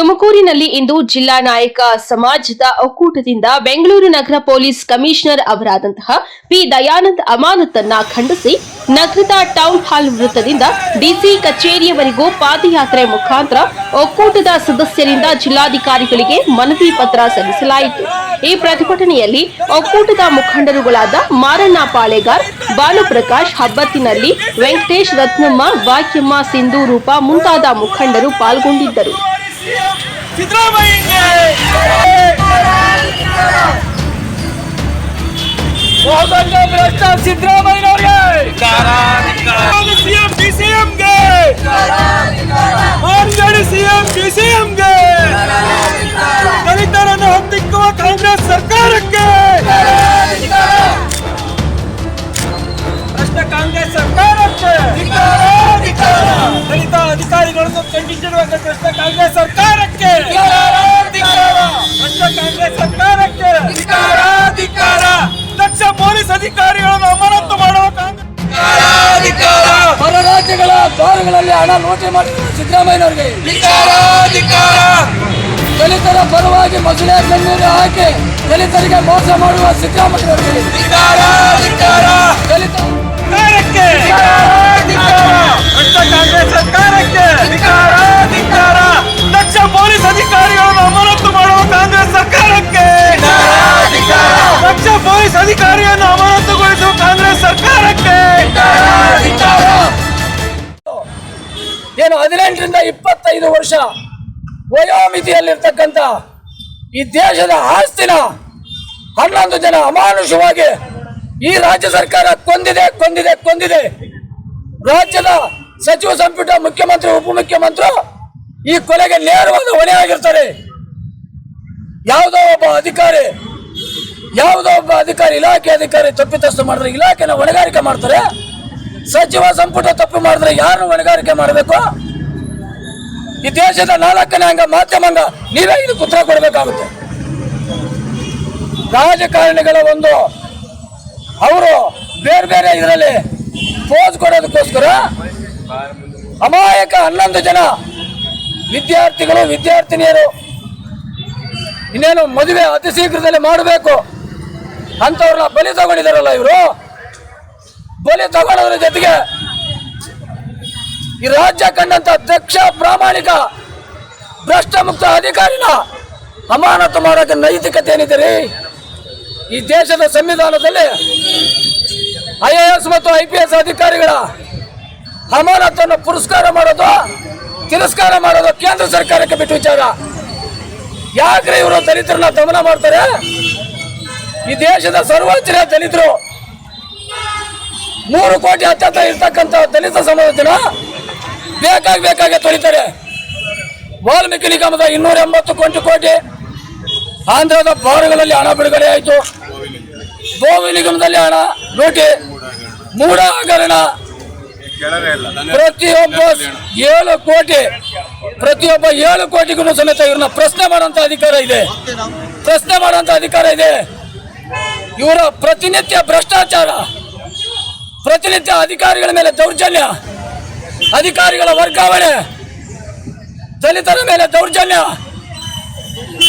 ತುಮಕೂರಿನಲ್ಲಿ ಇಂದು ಜಿಲ್ಲಾ ನಾಯಕ ಸಮಾಜದ ಒಕ್ಕೂಟದಿಂದ ಬೆಂಗಳೂರು ನಗರ ಪೊಲೀಸ್ ಕಮಿಷನರ್ ಅವರಾದಂತಹ ಪಿ ದಯಾನಂದ್ ಅಮಾನತನ್ನ ಖಂಡಿಸಿ ನಗರದ ಟೌನ್ ಹಾಲ್ ವೃತ್ತದಿಂದ ಡಿಸಿ ಕಚೇರಿಯವರೆಗೂ ಪಾದಯಾತ್ರೆ ಮುಖಾಂತರ ಒಕ್ಕೂಟದ ಸದಸ್ಯರಿಂದ ಜಿಲ್ಲಾಧಿಕಾರಿಗಳಿಗೆ ಮನವಿ ಪತ್ರ ಸಲ್ಲಿಸಲಾಯಿತು. ಈ ಪ್ರತಿಭಟನೆಯಲ್ಲಿ ಒಕ್ಕೂಟದ ಮುಖಂಡರುಗಳಾದ ಮಾರಣ್ಣ ಪಾಳೆಗಾರ್, ಬಾಲುಪ್ರಕಾಶ್ ಹಬ್ಬತ್ತಿನಲ್ಲಿ ವೆಂಕಟೇಶ್ ರತ್ನಮ್ಮ, ವಾಕ್ಯಮ್ಮ ಸಿಂಧೂ ರೂಪ ಮುಂತಾದ ಮುಖಂಡರು ಪಾಲ್ಗೊಂಡಿದ್ದರು. ಸಿದ್ದರಾಮಯ್ಯಗೆ ಮೋಸದ ಭ್ರಷ್ಟ ಸಿದ್ದರಾಮಯ್ಯನವ್ರಿಗೆ ಸಿಎಂ ಡಿಸಿಎಂಗೆ ಆರ್ಜೆಡಿ ಸಿಎಂ ಡಿಸಿಎಂಗೆ ದಲಿತರನ್ನು ಹತ್ತಿಕ್ಕುವ ಕಾಂಗ್ರೆಸ್ ಸರ್ಕಾರಕ್ಕೆ ಭ್ರಷ್ಟ ಕಾಂಗ್ರೆಸ್ ಸರ್ಕಾರಕ್ಕೆ ದಲಿತ ಕಾಂಗ್ರೆಸ್ ಸರ್ಕಾರಕ್ಕೆ. ಕಾಂಗ್ರೆಸ್ ಸರ್ಕಾರಕ್ಕೆ. ದಕ್ಷ ಪೊಲೀಸ್ ಅಧಿಕಾರಿಗಳನ್ನು ಅಮಾನತು ಮಾಡುವ ಕಾಂಗ್ರೆಸ್. ಹೊರ ರಾಜ್ಯಗಳ ಬಾರುಗಳಲ್ಲಿ ಹಣ ಲೂಟಿ ಮಾಡಿರುವ ಸಿದ್ದರಾಮಯ್ಯನವರಿಗೆ. ದಲಿತರ ಪರವಾಗಿ ಮಸಳೆ ಕಣ್ಣೀರು ಹಾಕಿ ದಲಿತರಿಗೆ ಮೋಸ ಮಾಡುವ ಸಿದ್ದರಾಮಯ್ಯನವರಿಗೆ. ದಲಿತ ಸರ್ಕಾರಕ್ಕೆ. ಹದಿನೆಂಟರಿಂದ ಇಪ್ಪತ್ತೈದು ವರ್ಷ ವಯೋಮಿತಿಯಲ್ಲಿರ್ತಕ್ಕಂಥ ಈ ದೇಶದ ಆಸ್ತಿನ ಹನ್ನೊಂದು ಜನ ಅಮಾನುಷವಾಗಿ ಈ ರಾಜ್ಯ ಸರ್ಕಾರ ಕೊಂದಿದೆ ಕೊಂದಿದೆ ಕೊಂದಿದೆ. ರಾಜ್ಯದ ಸಚಿವ ಸಂಪುಟ ಮುಖ್ಯಮಂತ್ರಿ, ಉಪಮುಖ್ಯಮಂತ್ರಿ ಈ ಕೊಲೆಗೆ ನೇರವಾದ ಹೊಣೆಯಾಗಿರ್ತಾರೆ ಯಾವುದೋ ಒಬ್ಬ ಅಧಿಕಾರಿ, ಯಾವುದೋ ಒಬ್ಬ ಅಧಿಕಾರಿ ಇಲಾಖೆ ಅಧಿಕಾರಿ ತಪ್ಪಿತಸ್ತು ಮಾಡಿದ್ರೆ ಇಲಾಖೆನ ಹೊಣೆಗಾರಿಕೆ ಮಾಡ್ತಾರೆ. ಸಚಿವ ಸಂಪುಟ ತಪ್ಪು ಮಾಡಿದ್ರೆ ಯಾರು ಹೊಣೆಗಾರಿಕೆ ಮಾಡಬೇಕು? ಈ ದೇಶದ ನಾಲ್ಕನೇ ಅಂಗ ಮಾಧ್ಯಮಾಂಗ ನೀವೇ ಇದಕ್ಕೆ ಉತ್ತರ ಕೊಡಬೇಕಾಗುತ್ತೆ. ರಾಜಕಾರಣಿಗಳ ಒಂದು, ಅವರು ಬೇರೆ ಬೇರೆ ಇದರಲ್ಲಿ ಪೋಸ್ ಕೊಡೋದಕ್ಕೋಸ್ಕರ ಅಮಾಯಕ ಹನ್ನೊಂದು ಜನ ವಿದ್ಯಾರ್ಥಿಗಳು, ವಿದ್ಯಾರ್ಥಿನಿಯರು ಇನ್ನೇನು ಮದುವೆ ಅತಿ ಶೀಘ್ರದಲ್ಲಿ ಮಾಡಬೇಕು ಅಂಥವ್ರನ್ನ ಬಲಿ ತಗೊಂಡಿದ್ದಾರಲ್ಲ ಇವರು? ಬಲಿ ತಗೊಳ್ಳೋದ್ರ ಜೊತೆಗೆ ಈ ರಾಜ್ಯ ಕಂಡಂತ ದಕ್ಷ ಪ್ರಾಮಾಣಿಕ ಭ್ರಷ್ಟ ಮುಕ್ತ ಅಧಿಕಾರಿನ ಅಮಾನತು ಮಾಡೋಕೆ ನೈತಿಕತೆ ಏನಿದೆ ರೀ? ಈ ದೇಶದ ಸಂವಿಧಾನದಲ್ಲಿ ಐ ಎ ಎಸ್ ಮತ್ತು ಐ ಪಿ ಎಸ್ ಅಧಿಕಾರಿಗಳ ಅಮಾನತನ್ನು ಪುರಸ್ಕಾರ ಮಾಡೋದು, ತಿರಸ್ಕಾರ ಮಾಡೋದು ಕೇಂದ್ರ ಸರ್ಕಾರಕ್ಕೆ ಬಿಟ್ಟು ವಿಚಾರ. ಯಾಕ್ರೆ ಇವರು ದಲಿತರನ್ನ ದಮನ ಮಾಡ್ತಾರೆ? ಈ ದೇಶದ ಸರ್ವೋಚ್ಚ ದಲಿತರು ಮೂರು ಕೋಟಿ ಅತ್ಯಂತ ಇರ್ತಕ್ಕಂಥ ದಲಿತ ಸಮಾಜನ ಬೇಕಾಗಿ ಬೇಕಾಗಿ ತೊಳಿತಾರೆ. ವಾಲ್ಮೀಕಿ ನಿಗಮದ ಇನ್ನೂರ ಎಂಬತ್ತು ಕೋಟಿ ಕೋಟಿ ಆಂಧ್ರದ ಬಾರುಗಳಲ್ಲಿ ಹಣ ಬಿಡುಗಡೆ ಆಯಿತು. ಗೋವಿ ನಿಗಮದಲ್ಲಿ ಹಣ ಲೂಟಿ. ಮೂಡ ಹಗರಣ. ಪ್ರತಿಯೊಬ್ಬ ಏಳು ಕೋಟಿ, ಪ್ರತಿಯೊಬ್ಬ ಏಳು ಕೋಟಿಗೂ ಸಮೇತ ಇವ್ರನ್ನ ಪ್ರಶ್ನೆ ಮಾಡುವಂತ ಅಧಿಕಾರ ಇದೆ. ಪ್ರಶ್ನೆ ಮಾಡುವಂತ ಅಧಿಕಾರ ಇದೆ. ಇವರ ಪ್ರತಿನಿತ್ಯ ಭ್ರಷ್ಟಾಚಾರ, ಪ್ರತಿನಿತ್ಯ ಅಧಿಕಾರಿಗಳ ಮೇಲೆ ದೌರ್ಜನ್ಯ ಅಧಿಕಾರಿಗಳ ವರ್ಗಾವಣೆ. ದಲಿತರ ಮೇಲೆ ದೌರ್ಜನ್ಯ.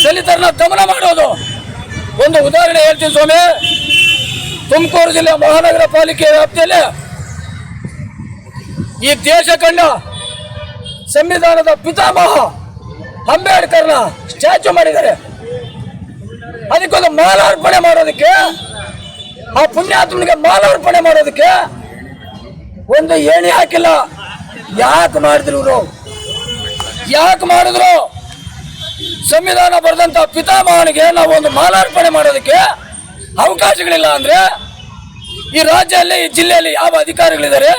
ದಲಿತರನ್ನ ದಮನ ಮಾಡೋದು. ಒಂದು ಉದಾಹರಣೆ ಹೇಳ್ತೀನಿ ಸ್ವಾಮಿ. ತುಮಕೂರು ಜಿಲ್ಲೆ ಮಹಾನಗರ ಪಾಲಿಕೆ ವ್ಯಾಪ್ತಿಯಲ್ಲಿ ಈ ದೇಶ ಕಂಡ ಸಂವಿಧಾನದ ಪಿತಾಮಹ ಅಂಬೇಡ್ಕರ್ನ ಸ್ಟ್ಯಾಚು ಮಾಡಿದ್ದಾರೆ. ಅದಕ್ಕೊಂದು ಮಾಲಾರ್ಪಣೆ ಮಾಡೋದಕ್ಕೆ, ಆ ಪುಣ್ಯಾತ್ಮನಿಗೆ ಮಾಲಾರ್ಪಣೆ ಮಾಡೋದಕ್ಕೆ ಒಂದು ಏಣಿ ಹಾಕಿಲ್ಲ. ಯಾಕೆ ಮಾಡಿದ್ರು ಇವರು? ಯಾಕೆ ಮಾಡಿದ್ರು? ಸಂವಿಧಾನ ಬರೆದಂತ ಪಿತಾಮಹನಿಗೆ ನಾವು ಒಂದು ಮಾಲಾರ್ಪಣೆ ಮಾಡೋದಕ್ಕೆ ಅವಕಾಶಗಳಿಲ್ಲ ಅಂದ್ರೆ ಈ ರಾಜ್ಯದಲ್ಲಿ, ಈ ಜಿಲ್ಲೆಯಲ್ಲಿ ಯಾವ ಅಧಿಕಾರಿಗಳಿದ್ದಾರೆ?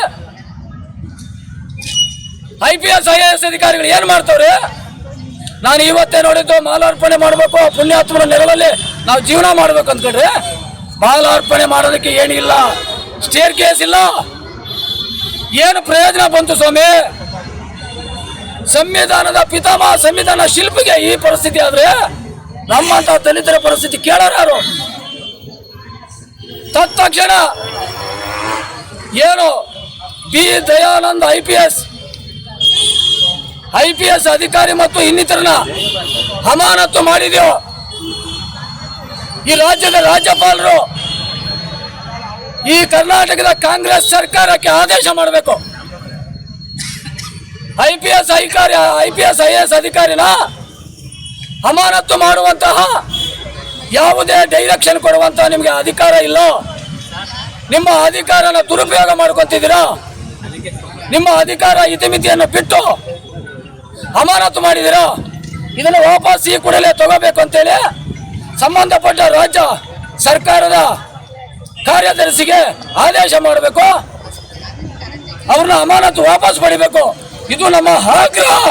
I P S I A S ಅಧಿಕಾರಿಗಳು ಏನ್ ಮಾಡ್ತಾವ್ರೆ? ನಾನು ಇವತ್ತೇ ನೋಡಿದ್ದು ಮಾಲಾರ್ಪಣೆ ಮಾಡಬೇಕು ಪುಣ್ಯಾತ್ಮನ ನೆರಳಲ್ಲಿ ನಾವು ಜೀವನ ಮಾಡ್ಬೇಕು ಅಂದ್ಕೊಂಡ್ರೆ ಮಾಲಾರ್ಪಣೆ ಮಾಡೋದಕ್ಕೆ ಏನಿಲ್ಲ. ಸ್ಟೇರ್ ಕೇಸ್ ಇಲ್ಲ. ಏನು ಪ್ರಯೋಜನ ಬಂತು ಸ್ವಾಮಿ? ಸಂವಿಧಾನದ ಪಿತಾಮಹ, ಸಂವಿಧಾನ ಶಿಲ್ಪಿಗೆ ಈ ಪರಿಸ್ಥಿತಿ ಆದ್ರೆ ನಮ್ಮಂತ ದಲಿತರ ಪರಿಸ್ಥಿತಿ ಕೇಳೋರು ತತ್ಕ್ಷಣ ಏನು B Dayanand I P S, I P S ಅಧಿಕಾರಿ ಮತ್ತು ಇನ್ನಿತರನ ಅಮಾನತು ಮಾಡಿದೆವು ಈ ರಾಜ್ಯದ ರಾಜ್ಯಪಾಲರು ಈ ಕರ್ನಾಟಕದ ಕಾಂಗ್ರೆಸ್ ಸರ್ಕಾರಕ್ಕೆ ಆದೇಶ ಮಾಡಬೇಕು. ಐ ಪಿ ಎಸ್ ಅಧಿಕಾರಿ I P S I S ಅಧಿಕಾರಿನ ಅಮಾನತು ಮಾಡುವಂತಹ ಯಾವುದೇ ಡೈರೆಕ್ಷನ್ ಕೊಡುವಂತಹ ನಿಮಗೆ ಅಧಿಕಾರ ಇಲ್ಲ, ನಿಮ್ಮ ಅಧಿಕಾರನ ದುರುಪಯೋಗ ಮಾಡ್ಕೊತಿದ್ದೀರಾ, ನಿಮ್ಮ ಅಧಿಕಾರ ಇತಿಮಿತಿಯನ್ನು ಬಿಟ್ಟು ಅಮಾನತು ಮಾಡಿದ್ದೀರಾ, ಇದನ್ನು ವಾಪಸ್ ಈ ಕೂಡಲೇ ತಗೋಬೇಕು ಅಂತೇಳಿ ಸಂಬಂಧಪಟ್ಟ ರಾಜ್ಯ ಸರ್ಕಾರದ ಕಾರ್ಯದರ್ಶಿಗೆ ಆದೇಶ ಮಾಡಬೇಕು. ಅವ್ರನ್ನ ಅಮಾನತು ವಾಪಸ್ ಪಡಿಬೇಕು. ಇದು ನಮ್ಮ ಆಗ್ರಹ